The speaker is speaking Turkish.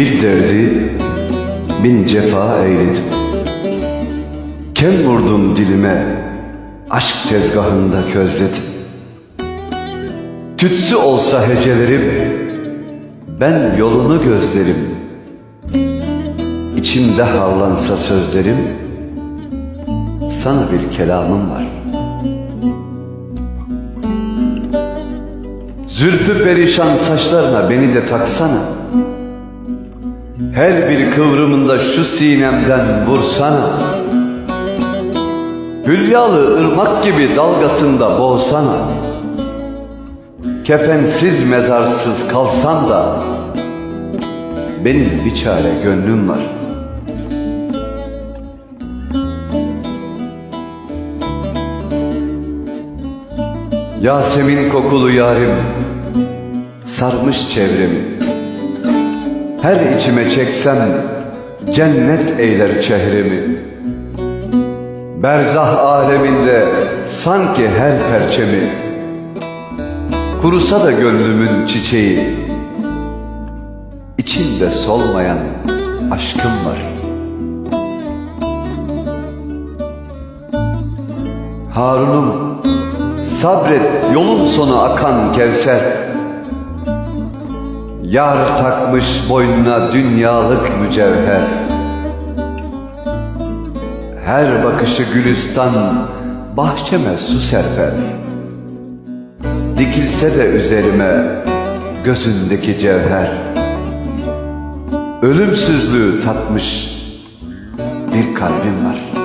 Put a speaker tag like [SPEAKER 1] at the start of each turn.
[SPEAKER 1] Bir derdi bin cefa eyledim. Kem vurdum dilime Aşk tezgahında közledim. Tütsü olsa hecelerim Ben yolunu gözlerim. İçimde harlansa sözlerim Sana bir kelamım var. Zülfü perişan saçlarına beni de taksana Her bir kıvrımında şu sinemden vursana Hülyalı ırmak gibi dalgasında boğsana Kefensiz mezarsız kalsam da Benim bir çare gönlüm var. Yasemin kokulu yarim Sarmış çevremi Her içime çeksem Cennet eyler çehremi Berzah aleminde Sanki her perçemi. Kurusa da gönlümün çiçeği. İçinde solmayan aşkım var. Harun'um Sabret yolun sonu akan Kevser Yar takmış boynuna dünyalık mücevher. Her bakışı gülistan bahçeme su serper. Dikilse de üzerime gözündeki cevher. Ölümsüzlüğü tatmış bir kalbim var